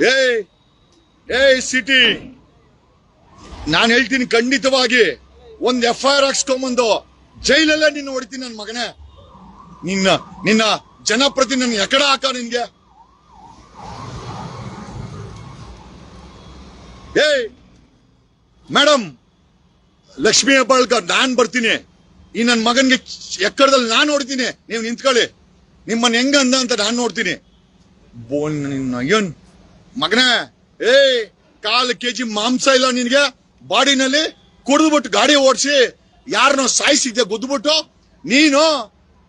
ಏಯ್ ಏಯ್ ಸಿಟಿ. ನಾನು ಹೇಳ್ತೀನಿ ಖಂಡಿತವಾಗಿ, ಒಂದ್ ಎಫ್ ಐ ಆರ್ ಹಾಕ್ಸ್ಕೊಂಬಂದು ಜೈಲಲ್ಲೇ ನಿನ್ನ ಹೊಡಿತೀನಿ ನನ್ನ ಮಗನೇ. ನಿನ್ನ ನಿನ್ನ ಜನಪ್ರತಿ ನನ್ನ ಎಕಡ ಹಾಕ ನಿನ್ಗೆ. ಏಯ್ ಮೇಡಮ್ ಲಕ್ಷ್ಮೀ ಹೆಬ್ಬಾಳ್ಕರ್, ನಾನ್ ಬರ್ತೀನಿ. ಈ ನನ್ನ ಮಗನ್ಗೆ ಎಕ್ಕಡದಲ್ಲಿ ನಾನು ನೋಡ್ತೀನಿ ನೀವು ನಿಂತ್ಕೊಳ್ಳಿ. ನಿಮ್ಮನ್ನ ಹೆಂಗ ಅಂದ ಅಂತ ನಾನು ನೋಡ್ತೀನಿ. ಬೋನ್ ನಿನ್ನ, ಏನ್? ಮಗನೇ ಏ ಕಾಲ್ ಕೆಜಿ ಮಾಂಸ ಇಲ್ಲ ನಿನ್ಗೆ? ಬಾಡಿನಲ್ಲಿ ಕುಡಿದ್ಬಿಟ್ಟು ಗಾಡಿ ಓಡಿಸಿ ಯಾರನ್ನೋ ಸಾಯಿಸಿದ್ದೆ ಗುದ್ದುಬಿಟ್ಟು ನೀನು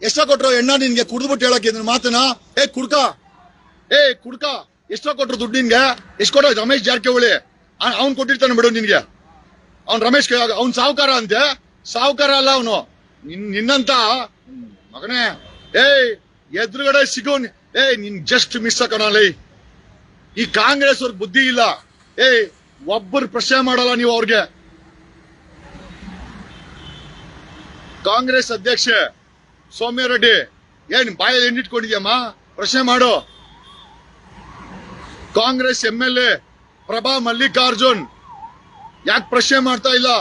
ಎಷ್ಟ ಕೊಟ್ಟರು ಎಣ್ಣ ನಿನ್ಗೆ ಕುಡಿದ್ಬಿಟ್ಟು ಹೇಳಕ್ಕೆ ಇದನ್ನ ಮಾತನ ಏ, ಕುಡ್ಕ. ಏ, ಕುಡ್ಕ. ಎಷ್ಟ ಕೊಟ್ಟರು ದುಡ್ಡು ನಿನ್ಗೆ? ಎಷ್ಟು ಕೊಟ್ಟ ರಮೇಶ್ ಜಾರಕಿಹೊಳಿ? ಅವ್ನು ಕೊಟ್ಟಿರ್ತಾನೆ ಬಿಡು ನಿನ್ಗೆ. ಅವ್ನು ರಮೇಶ್ ಅವ್ನ್ ಸಾವುಕಾರ ಅಂತೆ. ಸಾವುಕಾರ ಅಲ್ಲ ಅವನು. ನಿನ್ನಂತ. ಮಗನೇ, ಏಯ್, ಎದುರುಗಡೆ ಸಿಗೋ ಏಯ್, ನಿನ್ ಜಸ್ಟ್ ಮಿಸ್ ಕಣಲೈ ಈ ಕಾಂಗ್ರೆಸ್ ಅವ್ರ ಬುದ್ಧಿ ಇಲ್ಲ. ಏ ಒಬ್ಬರು ಪ್ರಶ್ನೆ ಮಾಡಲ್ಲ ನೀವು ಅವ್ರಿಗೆ. ಕಾಂಗ್ರೆಸ್ ಅಧ್ಯಕ್ಷೆ ಸೌಮ್ಯ ರೆಡ್ಡಿ, ಏನ್ ಬಾಯಲ್ಲಿ ಎಣ್ಣಿಟ್ಕೊಂಡಿದ್ಯಮ್ಮ ಪ್ರಶ್ನೆ ಮಾಡು. Congress M L A Prabha Mallikarjun, ಯಾಕೆ ಪ್ರಶ್ನೆ ಮಾಡ್ತಾ ಇಲ್ಲ?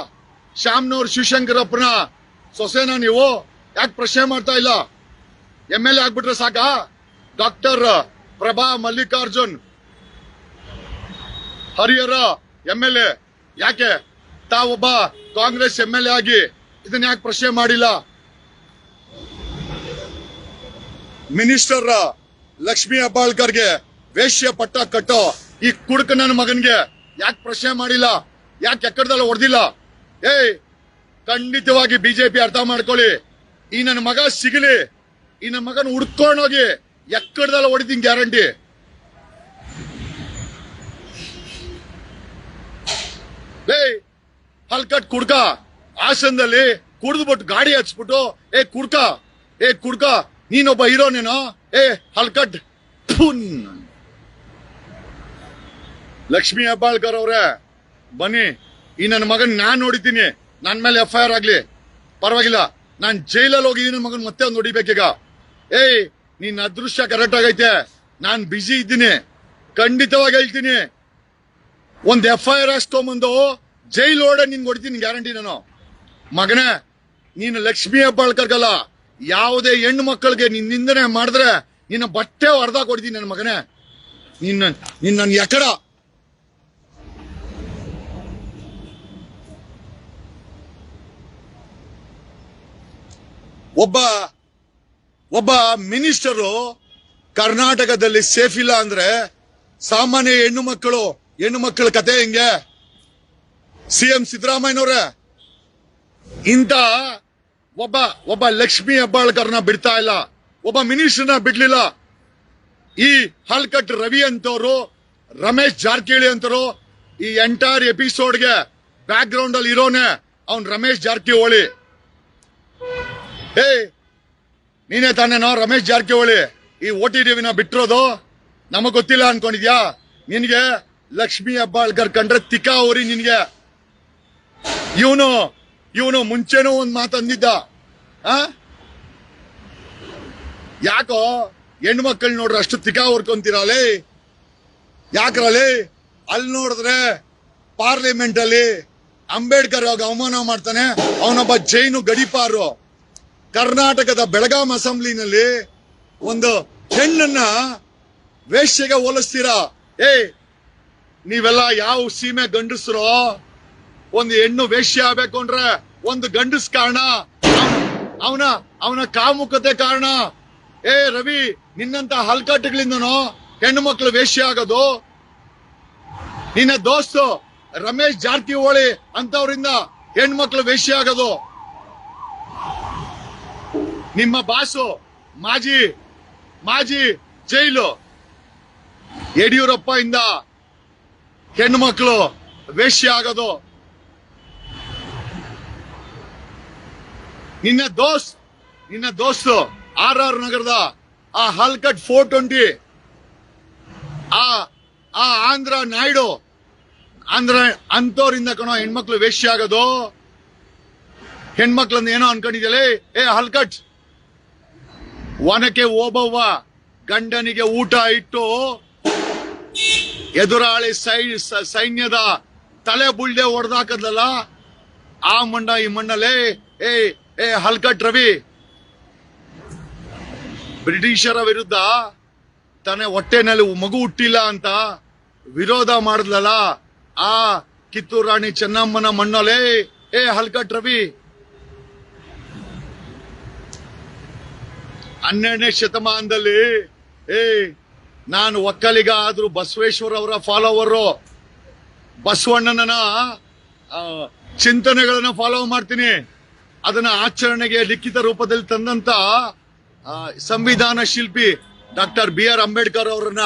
ಶ್ಯಾಮ್ನವ್ರ ಶಿವಶಂಕರಪ್ಪನ ಸೊಸೆನ ನೀವು? ಯಾಕೆ ಪ್ರಶ್ನೆ ಮಾಡ್ತಾ ಇಲ್ಲ? ಎಂ ಎಲ್ ಎ ಆಗ್ಬಿಟ್ರೆ ಸಾಕ? Doctor Prabha Mallikarjun Harihara M L A ಯಾಕೆ? ತಾವೊಬ್ಬ ಕಾಂಗ್ರೆಸ್ ಎಂ ಎಲ್ ಎ ಆಗಿ ಇದನ್ನ ಯಾಕೆ ಪ್ರಶ್ನೆ ಮಾಡಿಲ್ಲ? ಮಿನಿಸ್ಟರ್ ಲಕ್ಷ್ಮಿ ಹೆಬ್ಬಾಳ್ಕರ್ಗೆ ವೇಶ್ಯ ಪಟ್ಟ ಕಟ್ಟೋ ಈ ಕುಡುಕ ನನ್ನ ಮಗನ್ಗೆ ಯಾಕೆ ಪ್ರಶ್ನೆ ಮಾಡಿಲ್ಲ? ಯಾಕೆ ಎಕ್ಕಡದಲ್ಲ ಹೊಡೆದಿಲ್ಲ? ಏಯ್, ಖಂಡಿತವಾಗಿ ಬಿಜೆಪಿ ಅರ್ಥ ಮಾಡ್ಕೊಳ್ಳಿ. ಈ ನನ್ನ ಮಗ ಸಿಗಲಿ. ಈ ನನ್ನ ಮಗನ ಹುಡ್ಕೊಂಡೋಗಿ ಎಕ್ಕಡದಲ್ಲ ಹೊಡಿತೀನಿ ಗ್ಯಾರಂಟಿ. ಏಯ್, ಹಲ್ಕಟ್ ಕುಡ್ಕ. ಹಾಸನದಲ್ಲಿ ಕುಡಿದ್ಬಿಟ್ಟು ಗಾಡಿ ಹಚ್ಬಿಟ್ಟು, ಏ, ಕುಡ್ಕ. ಏ, ಕುಡ್ಕ. ನೀನೊಬ್ಬ ಹೀರೋನೇನೋ ಏ, ಹಲ್ಕಟ್. ಲಕ್ಷ್ಮೀ ಹೆಬ್ಬಾಳ್ಕರ್ ಅವ್ರೆ, ಬನ್ನಿ. ಈ ನನ್ನ ಮಗನ್ ನಾನ್ ನೋಡಿದ್ದೀನಿ. ನನ್ನ ಮೇಲೆ ಎಫ್ ಐ ಆರ್ ಆಗ್ಲಿ. ಪರವಾಗಿಲ್ಲ. ನಾನ್ ಜೈಲಲ್ಲಿ ಹೋಗಿ ನನ್ನ ಮಗನ್ ಮತ್ತೆ ಒಂದು ಹೊಡಿಬೇಕೀಗ. ಏಯ್, ನಿನ್ನ ಅದೃಶ್ಯ ಕರೆಕ್ಟ್ ಆಗೈತೆ. ನಾನ್ ಬಿಸಿ ಇದ್ದೀನಿ. ಖಂಡಿತವಾಗಿ ಹೇಳ್ತೀನಿ. ಒಂದ್ ಎಫ್ ಐ ಆರ್ ಹಾಕ್ಸ್ಕೊಂಬಂದು ಜೈಲ್ ಓಡ ನಿನ್ ಕೊಡ್ತೀನಿ ಗ್ಯಾರಂಟಿ ನಾನು. ಮಗನೇ, ನೀನು ಲಕ್ಷ್ಮೀ ಹೆಬ್ಬಾಳ್ಕರ್ಗಲ್ಲ ಯಾವುದೇ ಹೆಣ್ಣು ಮಕ್ಕಳಿಗೆ ನಿನ್ ನಿಂದನೆ ಮಾಡಿದ್ರೆ ನಿನ್ನ ಬಟ್ಟೆ ಹೊಡೆದ ಕೊಡ್ತೀನಿ ನನ್ನ ಮಗನೇ. ನಿನ್ನ ನಿನ್ನ ನನ್ ಎಕಡ. ಒಬ್ಬ ಒಬ್ಬ ಮಿನಿಸ್ಟರು ಕರ್ನಾಟಕದಲ್ಲಿ ಸೇಫ್ ಇಲ್ಲ ಅಂದ್ರೆ ಸಾಮಾನ್ಯ ಹೆಣ್ಣು ಮಕ್ಕಳು ಹೆಣ್ಣು ಮಕ್ಕಳ ಕತೆ ಹೆಂಗೆ? ಸಿಎಂ ಸಿದ್ದರಾಮಯ್ಯನವ್ರೆ ಇಂತ ಒಬ್ಬ ಒಬ್ಬ ಲಕ್ಷ್ಮಿ ಹೆಬ್ಬಾಳ್ಕರ್ನ ಬಿಡ್ತಾ ಇಲ್ಲ, ಒಬ್ಬ ಮಿನಿಸ್ಟರ್ನ ಬಿಡ್ಲಿಲ್ಲ. ಈ ಹಲ್ಕಟ್ ರವಿ ಅಂತವರು, ರಮೇಶ್ ಜಾರಕಿಹೊಳಿ ಅಂತರು ಈ ಎಂಟೈರ್ ಎಪಿಸೋಡ್ಗೆ ಬ್ಯಾಕ್ ಗ್ರೌಂಡ್ ಅಲ್ಲಿ ಇರೋನೆ ಅವನ್ ರಮೇಶ್ ಜಾರಕಿಹೊಳಿ. ಹೇ ನೀನೇ ತಾನೇನೋ ರಮೇಶ್ ಜಾರಕಿಹೊಳಿ? ಈ ಓ ಟಿ ಟಿವಿನ ಬಿಟ್ಟಿರೋದು? ನಮಗ್ ಗೊತ್ತಿಲ್ಲ ಅನ್ಕೊಂಡಿದ್ಯಾ? ನಿನ್ಗೆ ಲಕ್ಷ್ಮಿ ಹೆಬ್ಬಾಳ್ಕರ್ ಕಂಡ್ರೆ ತಿಕಾ ಅವ್ರಿ ನಿನ್ಗೆ. ಇವನು ಇವನು ಮುಂಚೆನೂ ಒಂದ್ ಮಾತಂದಿದ್ದ ಆ? ಯಾಕೋ ಹೆಣ್ಮಕ್ಳು ನೋಡ್ರಿ ಅಷ್ಟು ತಿಕಾ ಹೊರ್ಕೊಂತೀರಲೇ? ಯಾಕ್ರಲ್ಲಿ ಅಲ್ಲಿ ನೋಡಿದ್ರೆ ಪಾರ್ಲಿಮೆಂಟ್ ಅಲ್ಲಿ ಅಂಬೇಡ್ಕರ್ ಅವಾಗ ಅವಮಾನ ಮಾಡ್ತಾನೆ. ಅವನೊಬ್ಬ ಜೈನು ಗಡಿಪಾರು. ಕರ್ನಾಟಕದ ಬೆಳಗಾಂ ಅಸೆಂಬ್ಲಿನಲ್ಲಿ ಒಂದು ಹೆಣ್ಣನ್ನ ವೇಷ್ಯಗೆ ಹೋಲಿಸ್ತೀರಾ? ಏ ನೀವೆಲ್ಲ ಯಾವ ಸೀಮೆ ಗಂಡಸ್ರು? ಒಂದು ಹೆಣ್ಣು ವೇಶ್ಯ ಆಗ್ಬೇಕು ಅಂದ್ರೆ ಒಂದು ಗಂಡಸ್ ಕಾರಣ. ಅವನ ಅವನ ಕಾಮುಕತೆ ಕಾರಣ. ಏ ರವಿ, ನಿನ್ನಂತ ಹಲ್ಕಟ್ಟುಗಳಿಂದನೋ ಹೆಣ್ಣು ಮಕ್ಕಳು ವೇಶ್ಯ ಆಗೋದು? ನಿನ್ನ ದೋಸ್ತ ರಮೇಶ್ ಜಾರಕಿಹೊಳಿ ಅಂತವರಿಂದ ಹೆಣ್ಮಕ್ಳು ವೇಶ್ಯ ಆಗೋದು? ನಿಮ್ಮ ಬಾಸು ಮಾಜಿ ಮಾಜಿ ಜೈಲು. ಯಡಿಯೂರಪ್ಪ ಇಂದ ಹೆಣ್ಣು ಮಕ್ಕಳು, ವೇಶ್ಯ ಆಗೋದು. ನಿನ್ನ ದೋಸ್ತ್, ನಿನ್ನ ದೋಸ್ತು, ಆರ್ ಆರ್ ನಗರದ ಆ ಹಲ್ಕಟ್ ಫೋರ್ ಟ್ವೆಂಟಿ ಆ ಆ ಆಂಧ್ರ ನಾಯ್ಡು, ಆಂಧ್ರ ಅಂತೋರಿಂದ ಕಣೋ ಹೆಣ್ಮಕ್ಳು ವೇಶ್ಯ ಆಗೋದು. ಹೆಣ್ಮಕ್ಳನ್ನ ಏನೋ ಅನ್ಕೊಂಡಿದ್ಯಲೇ? ಏ, ಹಲ್ಕಟ್! ಒನಕೆ ಓಬವ್ವ ಗಂಡನಿಗೆ ಊಟ ಇಟ್ಟು ಎದುರಾಳಿ ಸೈ ಸೈನ್ಯದ ತಲೆ ಬುಳ್ಳೆ ಹೊಡೆದಾಕದ್ಲಲ್ಲ, ಆ ಮಣ್ಣ, ಈ ಮಣ್ಣಲ್ಲೇ, ಏ ಏ, ಹಲ್ಕಟ್ ರವಿ. ಬ್ರಿಟಿಷರ ವಿರುದ್ಧ ತನ್ನ ಹೊಟ್ಟೆನಲ್ಲಿ ಮಗು ಹುಟ್ಟಿಲ್ಲ ಅಂತ ವಿರೋಧ ಮಾಡಿದ್ಲಲ್ಲ, ಆ ಕಿತ್ತೂರು ರಾಣಿ ಚೆನ್ನಮ್ಮನ ಮಣ್ಣಲೆ ಏ, ಹಲ್ಕಟ್ ರವಿ. ಹನ್ನೆರಡನೇ ಶತಮಾನದಲ್ಲಿ, ಏ ನಾನು ಒಕ್ಕಲಿಗ ಆದರೂ ಬಸವೇಶ್ವರ ಅವರ ಫಾಲೋವರು ಬಸವಣ್ಣನ ಚಿಂತನೆಗಳನ್ನು ಫಾಲೋ ಮಾಡ್ತೀನಿ. ಅದನ್ನ ಆಚರಣೆಗೆ ಲಿಖಿತ ರೂಪದಲ್ಲಿ ತಂದಂತ ಸಂವಿಧಾನ ಶಿಲ್ಪಿ ಡಾಕ್ಟರ್ ಬಿ ಆರ್ ಅಂಬೇಡ್ಕರ್ ಅವರನ್ನ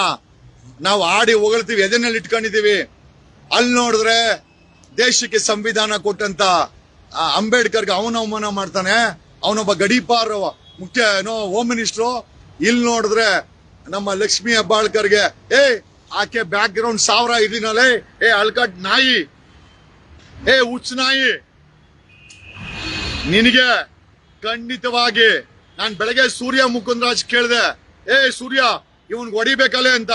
ನಾವು ಆಡಿ ಹೊಗಳ್ತೀವಿ, ಎದೆನಲ್ಲಿ ಇಟ್ಕೊಂಡಿದೀವಿ ಅಲ್ಲಿ ನೋಡಿದ್ರೆ ದೇಶಕ್ಕೆ ಸಂವಿಧಾನ ಕೊಟ್ಟಂತ ಅಂಬೇಡ್ಕರ್ಗೆ ಅವನ ಅವಮಾನ ಮಾಡ್ತಾನೆ. ಅವನೊಬ್ಬ ಗಡೀಪಾರ್, ಮುಖ್ಯ, ಏನೋ ಹೋಮ್ ಮಿನಿಸ್ಟ್ರು ಇಲ್ಲಿ ನೋಡಿದ್ರೆ ನಮ್ಮ ಲಕ್ಷ್ಮಿ ಹೆಬ್ಬಾಳ್ಕರ್ಗೆ, ಏ, ಆಕೆ ಬ್ಯಾಕ್ ಗ್ರೌಂಡ್ ಸಾವಿರ ಇದಿನಲ್ಲೇ. ಏ, ಅಳ್ಕಟ್ ನಾಯಿ. ಏ, ಹುಚ್ಚ ನಾಯಿ. ನಿನಗೆ ಖಂಡಿತವಾಗಿ ನಾನು ಬೆಳಗ್ಗೆ ಸೂರ್ಯ ಮುಕುಂದರಾಜ್ ಕೇಳಿದೆ, ಏ, ಸೂರ್ಯ, ಇವನ್ಗೆ ಹೊಡಿಬೇಕಲ್ಲೇ ಅಂತ.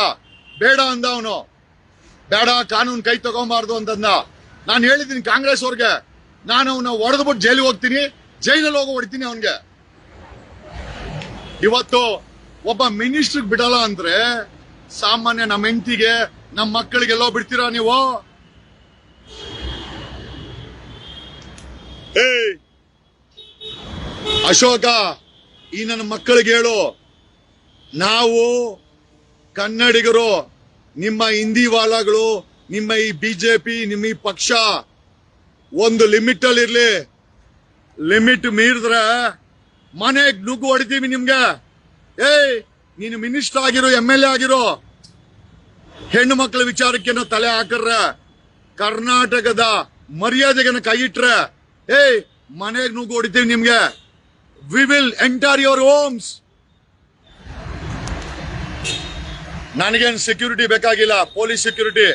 ಬೇಡ ಅಂದ ಅವನು. ಬೇಡ, ಕಾನೂನು ಕೈ ತಗೊಂಬಾರ್ದು ಅಂತಂದ ನಾನು ಹೇಳಿದ್ದೀನಿ ಕಾಂಗ್ರೆಸ್ ಅವ್ರಿಗೆ, ನಾನು ಅವನ ಹೊಡೆದ್ಬಿಟ್ಟು ಜೈಲಿಗೆ ಹೋಗ್ತೀನಿ, ಜೈಲಲ್ಲಿ ಹೋಗಿ ಹೊಡಿತೀನಿ ಅವನಿಗೆ. ಇವತ್ತು ಒಬ್ಬ ಮಿನಿಸ್ಟರ್ ಬಿಡಲ್ಲ ಅಂದ್ರೆ ಸಾಮಾನ್ಯ ನಮ್ಮ ಹೆಂಡತಿಗೆ, ನಮ್ಮ ಮಕ್ಕಳಿಗೆಲ್ಲೋ ಬಿಡ್ತೀರಾ ನೀವು? ಏಯ್! ಅಶೋಕ, ಈ ನನ್ನ ಮಕ್ಕಳಿಗೆ ಹೇಳು. ನಾವು ಕನ್ನಡಿಗರು, ನಿಮ್ಮ ಹಿಂದಿ ವಾಲಾಗಳು, ನಿಮ್ಮ ಈ ಬಿಜೆಪಿ ನಿಮ್ಮ ಈ ಪಕ್ಷ, ಒಂದು ಲಿಮಿಟ್ ಅಲ್ಲಿ ಇರ್ಲಿ. ಲಿಮಿಟ್ ಮೀರಿದ್ರೆ ಮನೆಗ್ ನುಗ್ಗು ಹೊಡಿತೀವಿ ನಿಮ್ಗೆ. ಏಯ್, ನೀನು ಮಿನಿಸ್ಟರ್ ಆಗಿರೋ ಎಂ ಎಲ್ ಎ ಆಗಿರೋ, ಹೆಣ್ಣು ಮಕ್ಕಳ ವಿಚಾರಕ್ಕೆ ತಲೆ ಹಾಕರ್ರೆ, ಕರ್ನಾಟಕದ ಮರ್ಯಾದೆಗೆ ಕೈ ಇಟ್ರೆ. ಏಯ್, ಮನೆಗೆ ಹೊಡಿತೀವಿ ನಿಮ್ಗೆ. We will enter your homes ನನಗೇನು ಸೆಕ್ಯೂರಿಟಿ ಬೇಕಾಗಿಲ್ಲ ಪೊಲೀಸ್ ಸೆಕ್ಯೂರಿಟಿ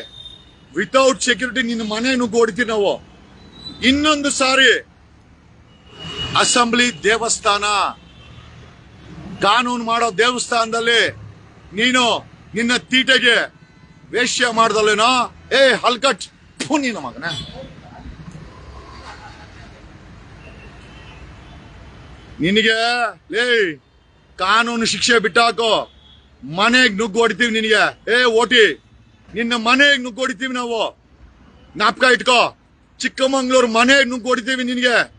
ವಿತೌಟ್ ಸೆಕ್ಯೂರಿಟಿ ನಿನ್ನ ಮನೆ ಹೊಡಿತೀವಿ ನಾವು. ಇನ್ನೊಂದು ಸಾರಿ, ಅಸೆಂಬ್ಲಿ ದೇವಸ್ಥಾನ. ಕಾನೂನು ಮಾಡೋ ದೇವಸ್ಥಾನದಲ್ಲಿ ನೀನು ನಿನ್ನ ತೀಟೆಗೆ ವೇಶ್ಯ ಮಾಡ್ದಲ್ಲೇನೋ? ಏ, ಹಲ್ಕಟ್. ನೀನು ಮಗನ. ನಿನಗೆ, ಲೇ, ಕಾನೂನು ಶಿಕ್ಷೆ ಬಿಟ್ಟಾಕೋ. ಮನೆಗೆ ನುಗ್ಗು ಹೊಡಿತೀವಿ ನಿನಗೆ. ಏ, ಓಟಿ, ನಿನ್ನ ಮನೆಗ್ ಹೊಡಿತೀವಿ ನಾವು. ಜ್ಞಾಪಕ ಇಟ್ಕೋ. ಚಿಕ್ಕಮಂಗ್ಳೂರು ಮನೆಗೆ ನುಗ್ಗು ಹೊಡಿತೀವಿ ನಿನಗೆ.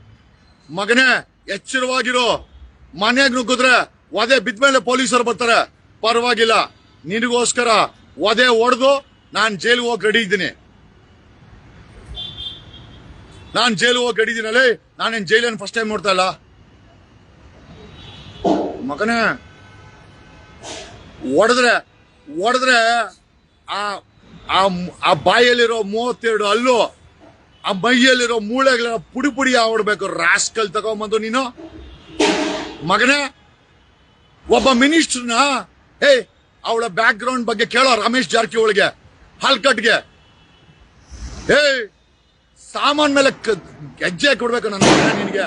ಮಗನೇ, ಎಚ್ಚರವಾಗಿರೋ. ಮನೆಗೆ ನುಗ್ಗಿದ್ರೆ ಒದೆ ಬಿದ್ಮೇಲೆ ಪೊಲೀಸರು ಬರ್ತಾರೆ. ಪರವಾಗಿಲ್ಲ. ನಿನಗೋಸ್ಕರ ಒದೆ ಹೊಡೆದು ನಾನು ಜೈಲಿಗೆ ಹೋಗಿ ರೆಡಿ ಇದ್ದೀನಿ. ನಾನು ಜೈಲಿಗೆ ಹೋಗಿ ರೆಡಿ ಇದ್ದೀನಲ್ಲೇ ನಾನೇನು ಜೈಲನ್ನು ಫಸ್ಟ್ ಟೈಮ್ ನೋಡ್ತಾ ಇಲ್ಲ. ಮಗನೇ, ಹೊಡೆದ್ರೆ ಹೊಡೆದ್ರೆ ಆ ಬಾಯಲ್ಲಿರೋ ಮೂವತ್ತೆರಡು ಅಲ್ಲು ಆ ಮೈಯಲ್ಲಿರೋ ಮೂಳೆಗಳ ಪುಡಿ ಪುಡಿ ಆಡ್ಬೇಕು ರಾಸ್ಕಲ್ ತಗೊಂಬಂದು ನೀನು. ಮಗನೇ ಒಬ್ಬ ಮಿನಿಸ್ಟರ್ನ ಏ ಅವಳ ಬ್ಯಾಕ್ ಗ್ರೌಂಡ್ ಬಗ್ಗೆ ಕೇಳೋ ರಮೇಶ್ ಜಾರಕಿಹೊಳಿಗೆ, ಹಲ್ಕಟ್ಗೆ. ಏ ಸಾಮಾನ್ ಮೇಲೆ ಹೆಜ್ಜೆ ಕೊಡ್ಬೇಕು ನನ್ನ ನಿನಗೆ.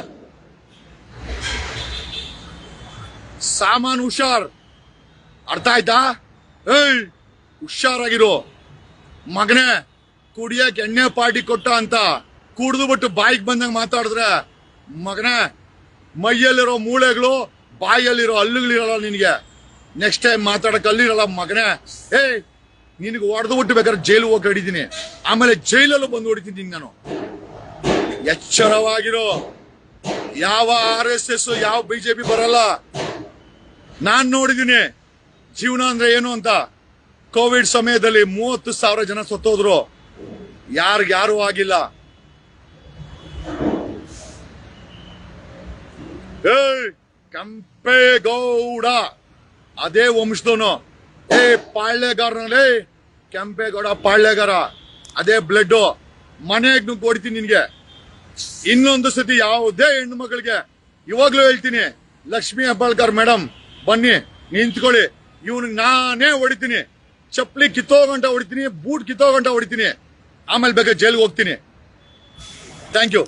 ಸಾಮಾನ್ ಹುಷಾರ್. ಅರ್ಥ ಆಯ್ತಾ? ಏಯ್ ಹುಷಾರಾಗಿರು. ಮಗನೇ ಕುಡಿಯಕ್ಕೆ ಎಣ್ಣೆ ಪಾರ್ಟಿ ಕೊಟ್ಟ ಅಂತ ಕುಡ್ದು ಬಿಟ್ಟು ಬಾಯಿಗೆ ಬಂದಂಗ ಮಾತಾಡಿದ್ರೆ, ಮಗನೇ, ಮೈಯಲ್ಲಿರೋ ಮೂಳೆಗಳು ಬಾಯಲ್ಲಿರೋ ಹಲ್ಲುಗಳಿರಲ್ಲ ನಿನಗೆ. ನೆಕ್ಸ್ಟ್ ಟೈಮ್ ಮಾತಾಡಕ್ಕೆ ಅಲ್ಲಿರಲ್ಲ ಮಗನೇ. ಏಯ್, ನಿನಗೆ ಹೊಡೆದು ಬಿಟ್ಟು ಬೇಕಾದ್ರೆ ಜೈಲು ಹೋಗಿ ಹಿಡಿದೀನಿ ಆಮೇಲೆ ಜೈಲಲ್ಲೂ ಬಂದು ಹೊಡಿತೀನಿ ನಾನು. ಎಚ್ಚರವಾಗಿರೋ. ಯಾವ ಆರ್ ಎಸ್ ಎಸ್, ಯಾವ ಬಿಜೆಪಿ ಬರಲ್ಲ. ನಾನ್ ನೋಡಿದೀನಿ ಜೀವನ ಅಂದ್ರೆ ಏನು ಅಂತ. ಕೋವಿಡ್ ಸಮಯದಲ್ಲಿ ಮೂವತ್ತು ಸಾವಿರ ಜನ ಸತ್ತೋದ್ರು. ಯಾರು ಯಾರು ಆಗಿಲ್ಲ. ಏಯ್ ಕೆಂಪೇಗೌಡ. ಅದೇ ವಂಶದವನು. ಏ ಪಾಳ್ಯಗಾರನಲ್ಲಿ, ಕೆಂಪೇಗೌಡ ಪಾಳ್ಯಗಾರ. ಅದೇ ಬ್ಲಡ್ ಮನೆಗ್ ನುಗ್ಗಿ ಹೊಡಿತೀನಿ ನಿನ್ಗೆ. ಇನ್ನೊಂದು ಸತಿ ಯಾವುದೇ ಹೆಣ್ಣು ಮಗಳಿಗೆ ಇವಾಗ್ಲೂ ಹೇಳ್ತೀನಿ, ಲಕ್ಷ್ಮಿ ಹೆಬ್ಬಾಳ್ಕರ್ ಮೇಡಮ್ ಬನ್ನಿ, ನಿಂತ್ಕೊಳ್ಳಿ. ಇವನಿಗೆ ನಾನೇ ಹೊಡಿತೀನಿ. ಚಪ್ಪಲಿ ಕಿತ್ತೋ ಗಂಟ ಹೊಡಿತೀನಿ, ಬೂಟ್ ಕಿತ್ತೋ ಗಂಟ ಹೊಡಿತೀನಿ. ಆಮೇಲೆ ಬೇಕಾದ್ರೆ ಜೈಲ್ಗೆ ಹೋಗ್ತೀನಿ. Thank you.